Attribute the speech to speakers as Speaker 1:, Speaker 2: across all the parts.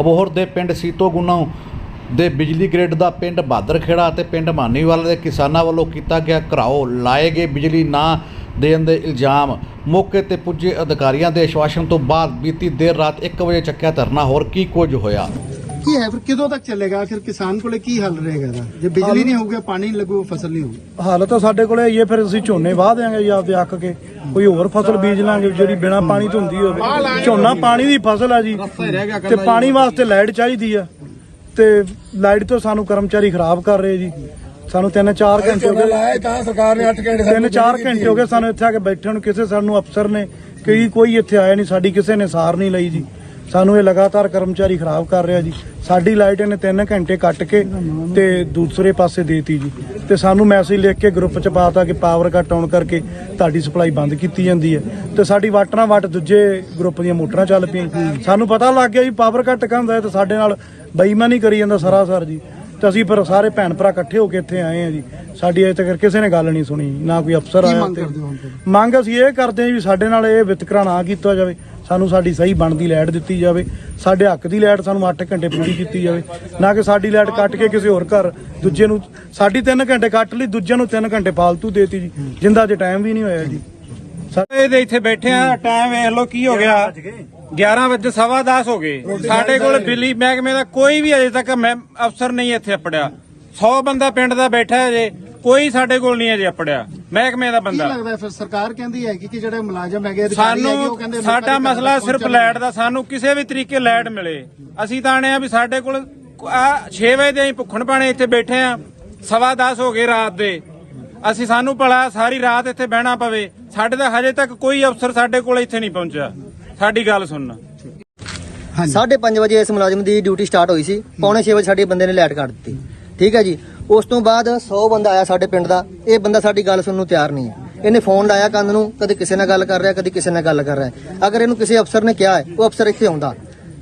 Speaker 1: ਅਬੋਹਰ ਦੇ ਪਿੰਡ ਸੀਤੋ ਗੁੰਨੋ ਦੇ ਬਿਜਲੀ ਗ੍ਰਿਡ ਦਾ ਪਿੰਡ ਬਹਾਦਰਖੇੜਾ ਅਤੇ ਪਿੰਡ ਮਾਨੀਵਾਲ ਦੇ ਕਿਸਾਨਾਂ ਵੱਲੋਂ ਕੀਤਾ ਗਿਆ ਘਰਾਓ ਲਾਏ ਗਏ ਬਿਜਲੀ ਨਾ ਦੇਣ ਦੇ ਇਲਜ਼ਾਮ। ਮੌਕੇ ਤੇ ਪੁੱਜੇ ਅਧਿਕਾਰੀਆਂ ਦੇ ਆਸ਼ਵਾਸਨ ਤੋਂ ਬਾਅਦ ਬੀਤੀ ਦੇਰ ਰਾਤ 1 ਵਜੇ ਚੱਕਿਆ ਧਰਨਾ। ਹੋਰ ਕੀ ਕੁਝ ਹੋਇਆ?
Speaker 2: ਕੀ ਹੈ? ਫਿਰ ਕਿਦੋਂ ਤੱਕ ਚੱਲੇਗਾ? ਆਖਿਰ ਕਿਸਾਨ ਕੋਲੇ ਕੀ ਹੱਲ ਰਹੇਗਾ ਇਹਦਾ? ਜੇ ਬਿਜਲੀ ਨਹੀਂ ਹੋਊਗੀ ਪਾਣੀ ਨਹੀਂ ਲੱਗੂ ਫਸਲ ਨਹੀਂ ਹੋਊਗੀ।
Speaker 3: ਹਾਲਤ ਤਾਂ ਸਾਡੇ ਕੋਲੇ ਆਈ ਹੈ। ਫਿਰ ਅਸੀਂ ਝੋਨੇ ਵਾਹ ਦਿਆਂਗੇ ਜਾਂ ਆਪਦੇ ਅੱਕ ਕੇ। ਕੋਈ ਹੋਰ ਫਸਲ ਬੀਜ ਲਾਂਗੇ ਜਿਹੜੀ ਬਿਨਾ ਪਾਣੀ ਤੋਂ ਹੁੰਦੀ ਹੋਵੇ। ਝੋਨਾ ਪਾਣੀ ਦੀ ਫਸਲ ਆ ਜੀ। ਤੇ ਪਾਣੀ ਵਾਸਤੇ ਲਾਈਟ ਚਾਹੀਦੀ ਆ। ਤੇ ਲਾਈਟ ਤੋਂ ਸਾਨੂੰ ਕਰਮਚਾਰੀ ਖਰਾਬ ਕਰ ਰਹੇ ਜੀ। ਸਾਨੂੰ 3-4 ਘੰਟੇ ਹੋ ਗਏ।
Speaker 4: ਤਾਂ ਸਰਕਾਰ ਨੇ 8 ਘੰਟੇ
Speaker 3: ਤਿੰਨ ਚਾਰ ਘੰਟੇ ਹੋ ਗਏ ਸਾਨੂੰ ਇੱਥੇ ਆ ਕੇ ਬੈਠੇ ਨੂੰ। ਕਿਸੇ ਸਾਨੂੰ ਅਫਸਰ ਨੇ ਕਈ ਕੋਈ ਇੱਥੇ ਆਇਆ ਨਹੀਂ ਸਾਡੀ ਕਿਸੇ ਨੇ ਸਾਰ ਨਹੀਂ ਲਈ ਜੀ। ਸਾਨੂੰ ਇਹ ਲਗਾਤਾਰ ਕਰਮਚਾਰੀ ਖਰਾਬ ਕਰ ਰਿਹਾ ਜੀ। ਸਾਡੀ ਲਾਈਟ ਇਹਨੇ 3 ਘੰਟੇ ਕੱਟ ਕੇ ਤੇ ਦੂਸਰੇ ਪਾਸੇ ਦੇਤੀ ਜੀ। ਤੇ ਸਾਨੂੰ ਮੈਸੇਜ ਲਿਖ ਕੇ ਗਰੁੱਪ ਚ ਪਾਤਾ ਕਿ ਪਾਵਰ ਕੱਟ ਆਉਣ ਕਰਕੇ ਤੁਹਾਡੀ ਸਪਲਾਈ ਬੰਦ ਕੀਤੀ ਜਾਂਦੀ ਹੈ। ਤੇ ਸਾਡੀ ਵਾਟਰਾਂ ਵਾਟ ਦੂਜੇ ਗਰੁੱਪ ਦੀਆਂ ਮੋਟਰਾਂ ਚੱਲ ਪਈਆਂ। ਸਾਨੂੰ ਪਤਾ ਲੱਗ ਗਿਆ ਜੀ ਪਾਵਰ ਕੱਟ ਕਹਿੰਦਾ ਤੇ ਸਾਡੇ ਨਾਲ ਬੇਈਮਾਨੀ ਕਰੀ ਜਾਂਦਾ ਸਰਾਸਰ ਜੀ। ਤੇ ਅਸੀਂ ਫਿਰ ਸਾਰੇ ਭੈਣ ਭਰਾ ਇਕੱਠੇ ਹੋ ਕੇ ਇੱਥੇ ਆਏ ਆ ਜੀ ਸਾਡੀ ਅਜੇ ਤੱਕ ਕਿਸੇ ਨੇ ਗੱਲ ਨਹੀਂ ਸੁਣੀ ਨਾ ਕੋਈ ਅਫਸਰ ਆਇਆ
Speaker 2: ਮੰਗ
Speaker 3: ਤੇ-? ਮੰਗ ਅਸੀਂ ਇਹ ਕਰਦੇ ਹਾਂ ਵੀ ਸਾਡੇ ਨਾਲ ਇਹ ਵਿਤਕਰਾ ਨਾ ਕੀਤਾ ਜਾਵੇ ਸਾਨੂੰ ਸਾਡੀ ਸਹੀ ਬਣਦੀ ਲਾਈਟ ਦਿੱਤੀ ਜਾਵੇ ਸਾਡੇ ਹੱਕ ਦੀ ਲਾਈਟ ਸਾਨੂੰ 8 ਘੰਟੇ ਪੂਰੀ ਕੀਤੀ ਜਾਵੇ ਨਾ ਕਿ ਸਾਡੀ ਲਾਈਟ ਕੱਟ ਕੇ ਕਿਸੇ ਹੋਰ ਘਰ ਦੂਜੇ ਨੂੰ ਸਾਡੀ 3 ਘੰਟੇ ਕੱਟ ਲਈ ਦੂਜੇ ਨੂੰ 3 ਘੰਟੇ ਫਾਲਤੂ ਦੇਤੀ ਜੀ ਜਿੰਦਾ ਜੇ ਟਾਈਮ ਵੀ ਨਹੀਂ ਹੋਇਆ ਜੀ ਸਾ-
Speaker 5: ਇਹਦੇ ਇੱਥੇ ਬੈਠੇ ਆ ਟਾਈਮ ਵੇਖ ਲਓ ਕੀ ਹੋ ਗਿਆ। 11 ਵਜੇ ਸਵਾ 10 ਹੋ ਗਏ। ਸਾਡੇ ਕੋਲ ਬਿਜਲੀ ਮਹਿਕਮੇ ਦਾ ਕੋਈ ਵੀ ਅਜੇ ਤੱਕ ਮੈਂ ਅਫਸਰ ਨਹੀਂ ਇੱਥੇ ਅਪੜਿਆ। 100 ਬੰਦਾ ਪਿੰਡ ਦਾ ਬੈਠਾ ਹੈ ਜੇ ਕੋਈ ਸਾਡੇ ਕੋਲ ਨਹੀਂ ਅਜੇ ਅਪੜਿਆ। ਮਹਿਕਮੇ ਦਾ
Speaker 2: ਕੀ
Speaker 5: ਬੰਦਾ
Speaker 2: ਲੱਗਦਾ ਹੈ ਫਿਰ ਸਰਕਾਰ ਕਹਿੰਦੀ ਹੈ ਕਿ ਕਿ ਜਿਹੜੇ ਮੁਲਾਜ਼ਮ ਹੈਗੇ ਅਧਿਕਾਰੀ ਹੈਗੇ ਉਹ ਕਹਿੰਦੇ
Speaker 5: ਸਾਨੂੰ ਸਾਡਾ
Speaker 2: ਦੇ
Speaker 5: ਮਸਲਾ ਸਿਰਫ। ਲਾਈਟ ਦਾ ਸਾਨੂੰ ਕਿਸੇ ਵੀ ਤਰੀਕੇ ਲਾਈਟ ਮਿਲੇ। ਅਸੀਂ ਤਾਂ ਆਣੇ ਆ ਵੀ ਸਾਡੇ ਕੋਲ ਆ 6 ਵਜੇ ਦੇ ਅਸੀਂ ਭੁੱਖਣ ਪਾਣੇ ਇੱਥੇ ਬੈਠੇ ਆ। ਸਵਾ 10 ਹੋ ਗਏ ਰਾਤ ਦੇ। ਅਸੀਂ ਸਾਨੂੰ ਭਲਾ ਸਾਰੀ ਰਾਤ ਇੱਥੇ ਬਹਿਣਾ ਪਵੇ। ਸਾਡੇ ਤਾਂ ਹਜੇ ਤੱਕ ਕੋਈ ਅਫਸਰ ਸਾਡੇ ਕੋਲ ਇੱਥੇ ਨਹੀਂ ਪਹੁੰਚਿਆ। ਸਾਡੀ ਗੱਲ ਸੁਣਨਾ।
Speaker 6: ਸਾਢੇ ਪੰਜ ਵਜੇ ਇਸ ਮੁਲਾਜ਼ਮ ਦੀ ਡਿਊਟੀ ਸਟਾਰਟ ਹੋਈ ਸੀ। ਪੌਣੇ 6 ਵਜੇ ਸਾਡੇ ਬੰਦੇ ਨੇ ਲਾਈਟ ਕੱਟ ਦਿੱਤੀ। ਠੀਕ ਹੈ ਜੀ। ਉਸ ਤੋਂ ਬਾਅਦ 100 ਬੰਦਾ ਆਇਆ ਸਾਡੇ ਪਿੰਡ ਦਾ। ਇਹ ਬੰਦਾ ਸਾਡੀ ਗੱਲ ਸੁਣਨ ਨੂੰ ਤਿਆਰ ਨਹੀਂ ਹੈ। ਇਹਨੇ ਫੋਨ ਲਾਇਆ ਕੰਨ ਨੂੰ ਕਦੇ ਕਿਸੇ ਨਾਲ ਗੱਲ ਕਰ ਰਿਹਾ ਕਦੇ ਕਿਸੇ ਨਾਲ ਗੱਲ ਕਰ ਰਿਹਾ ਹੈ। ਅਗਰ ਇਹਨੂੰ ਕਿਸੇ ਅਫਸਰ ਨੇ ਕਿਹਾ ਹੈ ਉਹ ਅਫਸਰ ਇੱਥੇ ਆਉਂਦਾ।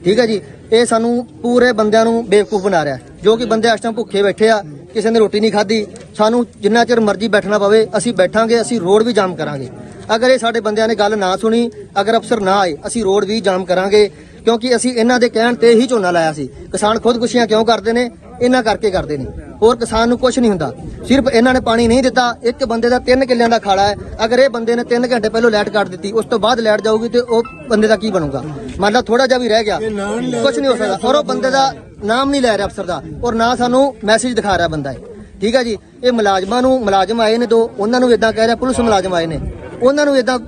Speaker 6: ਠੀਕ ਹੈ ਜੀ। ਇਹ ਸਾਨੂੰ ਪੂਰੇ ਬੰਦਿਆਂ ਨੂੰ ਬੇਵਕੂਫ ਬਣਾ ਰਿਹਾ। ਜੋ ਕਿ ਬੰਦੇ ਇਸ ਟਾਈਮ ਭੁੱਖੇ ਬੈਠੇ ਆ ਕਿਸੇ ਨੇ ਰੋਟੀ ਨਹੀਂ ਖਾਧੀ, ਸਾਨੂੰ ਜਿੰਨਾ ਚਿਰ ਮਰਜ਼ੀ ਬੈਠਣਾ ਪਵੇ, ਅਸੀਂ ਬੈਠਾਂਗੇ, ਅਸੀਂ ਰੋਡ ਵੀ ਜਾਮ ਕਰਾਂਗੇ। ਅਗਰ ਇਹ ਸਾਡੇ ਬੰਦਿਆਂ ਨੇ ਗੱਲ ਨਾ ਸੁਣੀ, ਅਗਰ ਅਫਸਰ ਨਾ ਆਏ, ਅਸੀਂ ਰੋਡ ਵੀ ਜਾਮ ਕਰਾਂਗੇ। ਕਿਉਂਕਿ ਅਸੀਂ ਇਹਨਾਂ ਦੇ ਕਹਿਣ ਤੇ ਹੀ ਝੋਨਾ ਲਾਇਆ ਸੀ। ਕਿਸਾਨ ਖੁਦਕੁਸ਼ੀਆਂ ਕਿਉਂ ਕਰਦੇ ਨੇ? ਇਹਨਾਂ ਕਰਕੇ ਕਰਦੇ ਨੇ। ਹੋਰ ਕਿਸਾਨ ਨੂੰ ਕੁਝ ਨਹੀਂ ਹੁੰਦਾ। ਸਿਰਫ ਇਹਨਾਂ ਨੇ ਪਾਣੀ ਨਹੀਂ ਦਿੱਤਾ। ਇੱਕ ਬੰਦੇ ਦਾ 3 ਕਿੱਲਿਆਂ ਦਾ ਖਾਲਾ ਹੈ। ਅਗਰ ਇਹ ਬੰਦੇ ਨੇ 3 ਘੰਟੇ ਪਹਿਲਾਂ ਲਾਈਟ ਕੱਟ ਦਿੱਤੀ ਉਸ ਤੋਂ ਬਾਅਦ ਲਾਈਟ ਜਾਊਗੀ ਤੇ ਉਹ ਬੰਦੇ ਦਾ ਕੀ ਬਣੂਗਾ? ਮੰਨ ਲਾ ਥੋੜਾ ਜਿਹਾ ਵੀ ਰਹਿ ਗਿਆ। ਕੁਝ ਨਹੀਂ ਹੋ ਸਕਦਾ। ਔਰ ਉਹ ਬੰਦੇ ਦਾ ਨਾਮ ਨਹੀਂ ਲੈ ਰਿਹਾ ਅਫਸਰ ਦਾ। ਔਰ ਨਾ ਸਾਨੂੰ ਮੈਸੇਜ ਦਿਖਾ ਰਿਹਾ ਬੰਦਾ ਹੈ ਠੀਕ ਹੈ ਜੀ? ਇਹ ਮੁਲਾਜ਼ਮਾਂ ਨੂੰ ਮੁਲਾਜ਼ਮ ਆਏ ਨੇ ਦੋ। ਉਹਨਾਂ ਨੂੰ ਇਦਾਂ ਕਹਿ ਰਿਹਾ ਪੁਲਿਸ ਮੁਲਾਜ਼ਮ ਆਏ ਨੇ। ਉਹਨਾਂ ਨੂੰ ਇਦਾਂ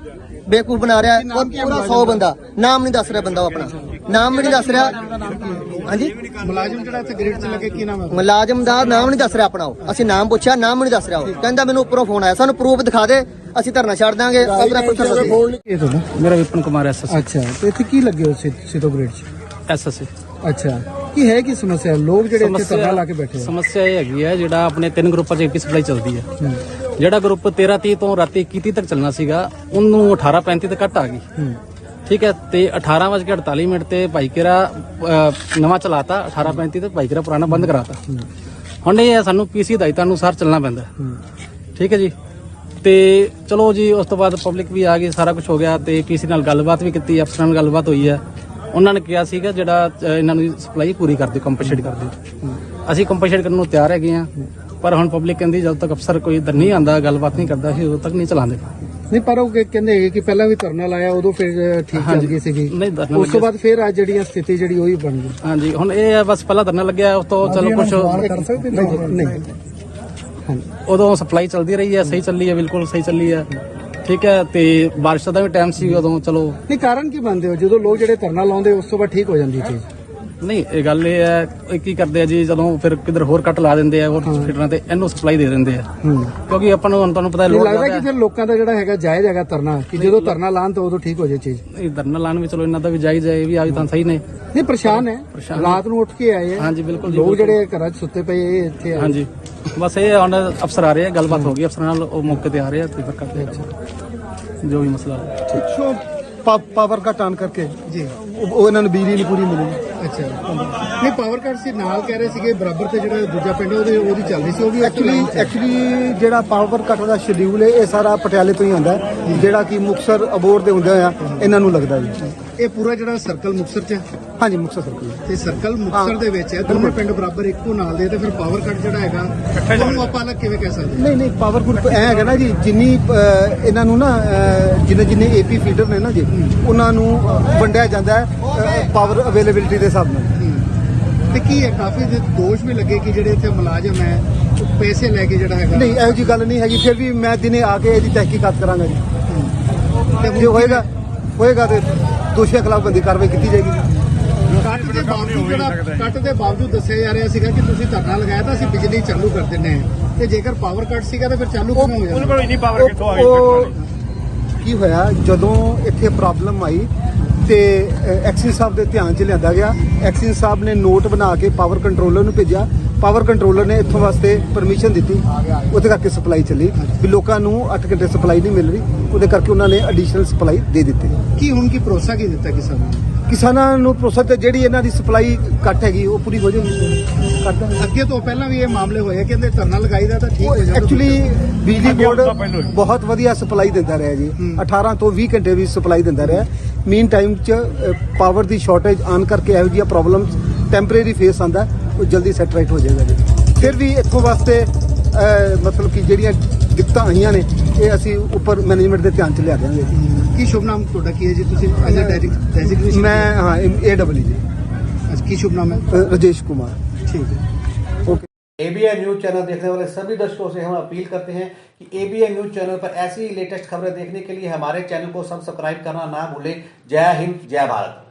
Speaker 6: ਬੇਵਕੂਫ ਬਣਾ ਰਿਹਾ। ਔਰ ਪੂਰਾ 100 ਬੰਦਾ। ਨਾਮ ਨਹੀਂ ਦੱਸ ਰਿਹਾ ਬੰਦਾ ਉਹ ਆਪਣਾ। ਨਾਮ ਵੀ ਨਹੀਂ ਦੱਸ ਰਿਹਾ। ਹਾਂਜੀ?
Speaker 2: ਮੁਲਾਜ਼ਮ ਜਿਹੜਾ ਇੱਥੇ ਗ੍ਰਿਡ 'ਚ ਲੱਗੇ ਕੀ ਨਾਮ ਹੈ
Speaker 6: ਮੁਲਾਜ਼ਮ ਦਾ ਨਾਮ ਨਹੀਂ ਦੱਸ ਰਿਹਾ ਆਪਣਾ ਉਹ। ਅਸੀਂ ਨਾਮ ਪੁੱਛਿਆ ਨਾਮ ਨਹੀਂ ਦੱਸ ਰਿਹਾ ਉਹ। ਕਹਿੰਦਾ ਮੈਨੂੰ ਉੱਪਰੋਂ ਫੋਨ ਆਇਆ। ਸਾਨੂੰ ਪ੍ਰੂਫ ਦਿਖਾ ਦੇ ਅਸੀਂ ਧਰਨਾ ਛੱਡ ਦਾਂਗੇ। ਆਪਣਾ ਪੁੱਛਣ ਲੱਗੇ।
Speaker 2: ਇਹ ਤੁਹਾਡਾ?
Speaker 7: ਮੇਰਾ ਵਿਪਨ ਕੁਮਾਰ ਐਸਐਸ
Speaker 2: ਅੱਛਾ ਤੇ ਇੱਥੇ ਕੀ ਲੱਗੇ ਹੋ ਸਿੱਧੋ ਗ੍ਰਿਡ 'ਚ?
Speaker 7: ਐਸਐਸ
Speaker 2: ਅੱਛਾ ਕੀ ਹੈ ਕੀ ਸਮੱਸਿਆ? ਲੋਕ ਜਿਹੜੇ ਇੱਥੇ ਧਰਨਾ ਲਾ ਕੇ ਬੈਠੇ ਆ।
Speaker 7: ਸਮੱਸਿਆ ਇਹ ਹੈਗੀ ਹੈ ਜਿਹੜਾ ਆਪਣੇ ਤਿੰਨ ਗਰੁੱਪਾਂ 'ਚ ਇੱਕ ਸਪਲਾਈ ਚੱਲਦੀ ਹੈ। ਜਿਹੜਾ ਗਰੁੱਪ 13 30 ਤੋਂ ਰਾਤੀ 21 ਤੱਕ ਚੱਲਣਾ ਸੀਗਾ ਉਹਨੂੰ 18 35 ਤੇ ਕੱਟ ਆ ਗਈ। ਠੀਕ ਹੈ ਤੇ 18 ਵਜੇ ਕੇ 48 ਮਿੰਟ ਤੇ ਭਾਈਕੇਰਾ ਅਹ, ਨਵਾਂ ਚਲਾਤਾ 18 35 ਤੇ ਭਾਈਕੇਰਾ ਪੁਰਾਣਾ ਬੰਦ ਕਰਾਤਾ। ਹੁਣ ਇਹ ਹੈ ਸਾਨੂੰ ਪੀਸੀ ਹਦਾਇਤਾਂ ਅਨੁਸਾਰ ਚੱਲਣਾ ਪੈਂਦਾ। ਠੀਕ ਹੈ ਜੀ। ਤੇ ਚਲੋ ਜੀ ਉਸ ਤੋਂ ਬਾਅਦ ਪਬਲਿਕ ਵੀ ਆ ਗਈ ਸਾਰਾ ਕੁਝ ਹੋ ਗਿਆ ਤੇ ਪੀਸੀ ਨਾਲ ਗੱਲਬਾਤ ਵੀ ਕੀਤੀ ਅਫਸਰਾਂ ਨਾਲ ਗੱਲਬਾਤ ਹੋਈ ਹੈ। ਉਹਨਾਂ ਨੇ ਕਿਹਾ ਸੀਗਾ ਜਿਹੜਾ ਇਹਨਾਂ ਨੂੰ ਸਪਲਾਈ ਪੂਰੀ ਕਰ ਦਿਓ ਕੰਪਨਸੇਟ ਕਰ ਦਿਓ। ਅਸੀਂ ਕੰਪਨਸੇਟ ਕਰਨ ਨੂੰ ਤਿਆਰ ਹੈਗੇ ਆ ਪਰ ਹੁਣ ਪਬਲਿਕ ਕਹਿੰਦੀ ਜਦ ਤੱਕ ਅਫਸਰ ਕੋਈ ਇੱਧਰ ਨਹੀਂ ਆਂਦਾ ਗੱਲਬਾਤ ਨਹੀਂ ਕਰਦਾ ਸੀ ਉਦੋਂ ਤੱਕ ਨਹੀਂ ਚਲਾਉਂਦੇ।
Speaker 2: ਨਹੀਂ ਪਰ ਉਹ ਕਿ- ਕਹਿੰਦੇ ਹੈਗੇ ਕਿ ਪਹਿਲਾਂ ਵੀ ਧਰਨਾ ਲਾਇਆ ਉਦੋਂ ਫਿਰ ਠੀਕ ਚੱਲ ਗਈ ਸੀਗੀ।
Speaker 7: ਨਹੀਂ ਧਰਨਾ
Speaker 2: ਉਸ ਤੋਂ ਬਾਅਦ ਫਿਰ ਅੱਜ ਜਿਹੜੀਆਂ ਸਥਿਤੀ ਜਿਹੜੀ ਉਹੀ ਬਣ ਗਈ।
Speaker 7: ਹਾਂਜੀ ਹੁਣ ਇਹ ਹੈ ਬਸ ਪਹਿਲਾਂ ਧਰਨਾ ਲੱਗਿਆ ਉਸ ਤੋਂ ਚਲੋ ਕੁਝ
Speaker 2: ਕਰ ਸਕਦੇ ਨਹੀਂ ਨਹੀਂ।
Speaker 7: ਉਦੋਂ ਸਪਲਾਈ ਚੱਲਦੀ ਰਹੀ ਹੈ ਸਹੀ ਚੱਲੀ ਹੈ ਬਿਲਕੁਲ ਸਹੀ ਚੱਲੀ ਹੈ। ਠੀਕ ਹੈ ਤੇ ਬਾਰਿਸ਼ ਦਾ ਵੀ ਟਾਈਮ ਸੀ ਉਦੋਂ ਚਲੋ।
Speaker 2: ਨਹੀਂ ਕਾਰਨ ਕੀ ਮੰਨਦੇ ਹੋ? ਜਦੋਂ ਲੋਕ ਜਿਹੜੇ ਧਰਨਾ ਲਾਉਂਦੇ ਉਸ ਤੋਂ ਬਾਅਦ ਠੀਕ ਹੋ ਜਾਂਦੀ ਚੀਜ਼।
Speaker 7: ਨਹੀਂ ਇਹ ਗੱਲ ਇਹ ਹੈ ਕੀ ਕਰਦੇ ਆ ਜੀ ਜਦੋਂ ਫਿਰ ਕਿਧਰ ਹੋਰ ਕੱਟ ਲਾ ਦਿੰਦੇ ਆ ਹੋਰ ਫਿਟਰਾਂ ਤੇ ਇਹਨੂੰ ਸਪਲਾਈ ਦੇ ਦਿੰਦੇ ਆ। ਕਿਉਂਕਿ ਆਪਾਂ ਨੂੰ ਹੁਣ ਤੁਹਾਨੂੰ ਪਤਾ ਲੋਡ
Speaker 2: ਲੱਗਦਾ ਕਿ ਫਿਰ ਲੋਕਾਂ ਦਾ ਜਿਹੜਾ ਹੈਗਾ ਜਾਇਜ਼ ਹੈਗਾ ਧਰਨਾ ਕਿ ਜਦੋਂ ਧਰਨਾ ਲਾਣ ਤਾਂ ਉਦੋਂ ਠੀਕ ਹੋ ਜਾਏ ਚੀਜ਼।
Speaker 7: ਇਹ ਧਰਨਾ ਲਾਣ ਵੀ ਚਲੋ ਇਹਨਾਂ ਦਾ ਵੀ ਜਾਇਜ਼ ਹੈ ਇਹ ਵੀ ਆਜ ਤਾਂ ਸਹੀ ਨੇ।
Speaker 2: ਨਹੀਂ ਪਰੇਸ਼ਾਨ ਹੈ। ਰਾਤ ਨੂੰ ਉੱਠ ਕੇ ਆਏ ਹੈ
Speaker 7: ਹਾਂਜੀ ਬਿਲਕੁਲ ਜੀ
Speaker 2: ਲੋਕ ਜਿਹੜੇ ਘਰਾਂ 'ਚ ਸੁੱਤੇ ਪਏ ਇਹ ਇੱਥੇ ਆਏ।
Speaker 7: ਹਾਂਜੀ। ਬਸ ਇਹ ਹੁਣ ਅਫਸਰ ਆ ਰਹੇ ਆ ਗੱਲਬਾਤ ਹੋ ਗਈ ਅਫਸਰਾਂ ਨਾਲ ਉਹ ਮੌਕੇ ਤੇ ਆ ਰਹੇ ਆ ਤੇ ਫਿਰ ਕਰਦੇ ਆ ਜੋ ਵੀ ਮਸਲਾ ਹੈ
Speaker 3: ਪਾਵਰ ਕੱਟ ਆਨ ਕਰਕੇ। ਜੀ। ਉਹ ਇਹਨਾਂ ਨੂੰ ਬਿਜਲੀ ਨਹੀਂ ਪੂਰੀ ਮਿਲੀ
Speaker 2: ਅੱਛਾ। ਨਹੀਂ ਪਾਵਰ ਕੱਟ ਸੀ ਨਾਲ ਕਹਿ ਰਹੇ ਸੀਗੇ ਬਰਾਬਰ ਤੇ ਜਿਹੜਾ ਦੂਜਾ ਪਿੰਡ ਉਹਦੇ ਉਹਦੀ ਚੱਲ ਰਹੀ ਸੀ ਉਹ ਵੀ
Speaker 8: ਐਕਚੁਅਲੀ ਐਕਚੁਅਲੀ ਜਿਹੜਾ ਪਾਵਰ ਕੱਟ ਦਾ ਸ਼ਡਿਊਲ ਹੈ ਇਹ ਸਾਰਾ ਪਟਿਆਲੇ ਤੋਂ ਹੀ ਆਉਂਦਾ ਹੈ। ਜਿਹੜਾ ਕਿ ਮੁਕਸਰ ਅਬੋਰ ਦੇ ਹੁੰਦੇ ਹੋਇਆ ਇਹਨਾਂ ਨੂੰ ਲੱਗਦਾ ਜੀ।
Speaker 2: ਇਹ ਪੂਰਾ ਜਿਹੜਾ ਸਰਕਲ ਮੁਕਸਰ ਚ ਹੈ?
Speaker 8: ਹਾਂਜੀ ਮੁਕਸਰ ਸਰਕਲ
Speaker 2: ਤੇ ਸਰਕਲ ਮੁਕਸਰ ਦੇ ਵਿੱਚ ਹੈ। ਦੋਨੇ ਪਿੰਡ ਬਰਾਬਰ ਇੱਕੋ ਨਾਲ ਦੇ ਤੇ ਫਿਰ ਪਾਵਰ ਕੱਟ ਜਿਹੜਾ ਹੈਗਾ ਉਹਨੂੰ ਆਪਾਂ ਅਲੱਗ ਕਿਵੇਂ ਕਹਿ ਸਕਦੇ
Speaker 8: ਨਹੀਂ ਨਹੀਂ ਪਾਵਰ ਗਰੁੱਪ ਐ ਹੈਗਾ ਨਾ ਜੀ ਜਿੰਨੀ ਇਹਨਾਂ ਨੂੰ ਨਾ ਜਿੰਨੇ ਜਿੰਨੇ ਏਪੀ ਫੀਡਰ ਨੇ ਨਾ ਜੀ ਉਹਨਾਂ ਨੂੰ ਵੰਡਿਆ ਜਾਂਦਾ ਹੈ ਪਾਵਰ ਅਵੇਲੇਬਿਲਿਟੀ ਦੇ ਹਿਸਾਬ ਨਾਲ।
Speaker 2: ਤੇ ਕੀ ਹੈ ਕਾਫੀ ਦੇ ਦੋਸ਼ ਵੀ ਲੱਗੇ ਕਿ ਜਿਹੜੇ ਇੱਥੇ ਮੁਲਾਜ਼ਮ ਹੈ ਉਹ ਪੈਸੇ ਲੈ ਕੇ ਜਿਹੜਾ ਹੈਗਾ
Speaker 8: ਨਹੀਂ ਇਹੋ ਜੀ ਗੱਲ ਨਹੀਂ ਹੈਗੀ ਫਿਰ ਵੀ ਮੈਂ ਦਿਨੇ ਆ ਕੇ ਇਹਦੀ ਤਹਿਕੀਕਾਤ ਕਰਾਂਗਾ ਜੀ।
Speaker 2: ਤੇ
Speaker 8: ਜੇ ਹੋਏਗਾ ਹੋਏਗਾ ਤੇ ਦੋਸ਼ੀਆਂ ਖਿਲਾਫ ਬੰਦੀ ਕਾਰਵਾਈ ਕੀਤੀ ਜਾਏਗੀ।
Speaker 2: ਕੱਟ ਦੇ ਬਾਵਜੂਦ ਜਿਹੜਾ ਕੱਟ ਦੇ ਬਾਵਜੂਦ ਦੱਸਿਆ ਜਾ ਰਿਹਾ ਸੀਗਾ ਕਿ ਤੁਸੀਂ ਧਰਨਾ ਲਗਾਇਆ ਤਾਂ ਅਸੀਂ ਬਿਜਲੀ ਚਾਲੂ ਕਰ ਦਿੰਨੇ ਆ ਤੇ ਜੇਕਰ ਪਾਵਰ ਕੱਟ ਸੀਗਾ ਤਾਂ ਫਿਰ ਚਾਲੂ ਕਿਵੇਂ ਹੋ ਜਾਂਦਾ
Speaker 8: ਉਹ- ਉਹ ਕੀ ਹੋਇਆ? ਜਦੋਂ ਇੱਥੇ ਪ੍ਰੋਬਲਮ ਆਈ ਤੇ ਐਕਸਿਸ ਸਾਹਿਬ ਦੇ ਧਿਆਨ 'ਚ ਲਿਆਂਦਾ ਗਿਆ। ਐਕਸਿਸ ਸਾਹਿਬ ਨੇ ਨੋਟ ਬਣਾ ਕੇ ਪਾਵਰ ਕੰਟਰੋਲਰ ਨੂੰ ਭੇਜਿਆ। ਪਾਵਰ ਕੰਟਰੋਲਰ ਨੇ ਇੱਥੋਂ ਵਾਸਤੇ ਪਰਮਿਸ਼ਨ ਦਿੱਤੀ। ਉਹਦੇ ਕਰਕੇ ਸਪਲਾਈ ਚੱਲੀ। ਵੀ ਲੋਕਾਂ ਨੂੰ 8 ਘੰਟੇ ਸਪਲਾਈ ਨਹੀਂ ਮਿਲ ਰਹੀ। ਉਹਦੇ ਕਰਕੇ ਉਹਨਾਂ ਨੇ ਐਡੀਸ਼ਨਲ ਸਪਲਾਈ ਦੇ ਦਿੱਤੀ।
Speaker 2: ਕੀ ਹੁਣ ਕੀ ਭਰੋਸਾ ਕੀ ਦਿੱਤਾ ਕਿਸਾਨਾਂ ਨੂੰ?
Speaker 8: ਕਿਸਾਨਾਂ ਨੂੰ ਪ੍ਰੋਸੈਸ ਤੇ ਜਿਹੜੀ ਇਹਨਾਂ ਦੀ ਸਪਲਾਈ ਘੱਟ ਹੈਗੀ ਉਹ ਪੂਰੀ ਹੋ ਘੱਟ
Speaker 2: ਅੱਗੇ ਤੋਂ ਪਹਿਲਾਂ ਵੀ ਇਹ ਮਾਮਲੇ ਹੋਏ ਕਹਿੰਦੇ ਧਰਨਾ ਲਗਾਈਦਾ ਤਾਂ ਠੀਕ ਹੋ ਜਾਂਦਾ
Speaker 8: ਐਕਚੁਅਲੀ ਬਿਜਲੀ ਬੋਰਡ ਬਹੁਤ ਵਧੀਆ ਸਪਲਾਈ ਦਿੰਦਾ ਰਿਹਾ ਜੀ। 18 ਤੋਂ 20 ਘੰਟੇ ਵੀ ਸਪਲਾਈ ਦਿੰਦਾ ਰਿਹਾ। ਮੀਨ ਟਾਈਮ ਚ ਪਾਵਰ ਦੀ ਸ਼ਾਰਟੇਜ ਆਨ ਕਰਕੇ ਇਹੋ ਜਿਹੀਆਂ ਪ੍ਰੋਬਲਮਸ ਟੈਂਪਰੇਰੀ ਫੇਸ ਆਂਦਾ ਉਹ ਜਲਦੀ ਸੈਟਰਾਈਟ ਹੋ ਜਾਏਗਾ ਜੀ। ਫਿਰ ਵੀ ਇੱਥੋਂ ਵਾਸਤੇ ਮਤਲਬ ਕਿ ਜਿਹੜੀਆਂ ਦਿੱਕਤਾਂ ਆਈਆਂ ਨੇ ਇਹ ਅਸੀਂ ਉੱਪਰ ਮੈਨੇਜਮੈਂਟ ਦੇ ਧਿਆਨ ਚ ਲਿਆ ਦਿਆਂਗੇ।
Speaker 2: ਕੀ ਸ਼ੁਭ ਨਾਮ ਤੁਹਾਡਾ ਕੀ ਹੈ ਜੀ ਤੁਸੀਂ ਐਜ਼ ਅ ਡੈਜ਼ਿਗਨੇਸ਼ਨ
Speaker 8: ਮੈਂ ਹਾਂ ਏ ਡਬਲਯੂ ਜੀ
Speaker 2: ਅੱਜ ਕੀ ਸ਼ੁਭ ਨਾਮ ਹੈ
Speaker 8: ਅਹ, ਰਾਜੇਸ਼ ਕੁਮਾਰ
Speaker 2: ਠੀਕ ਹੈ
Speaker 8: ਓਕੇ
Speaker 1: एबीएन न्यूज चैनल देखने वाले सभी दर्शकों से हम अपील करते हैं कि एबीएन न्यूज चैनल पर ऐसी लेटेस्ट खबरें देखने के लिए हमारे चैनल को सब्सक्राइब करना ना भूलें जय हिंद जय भारत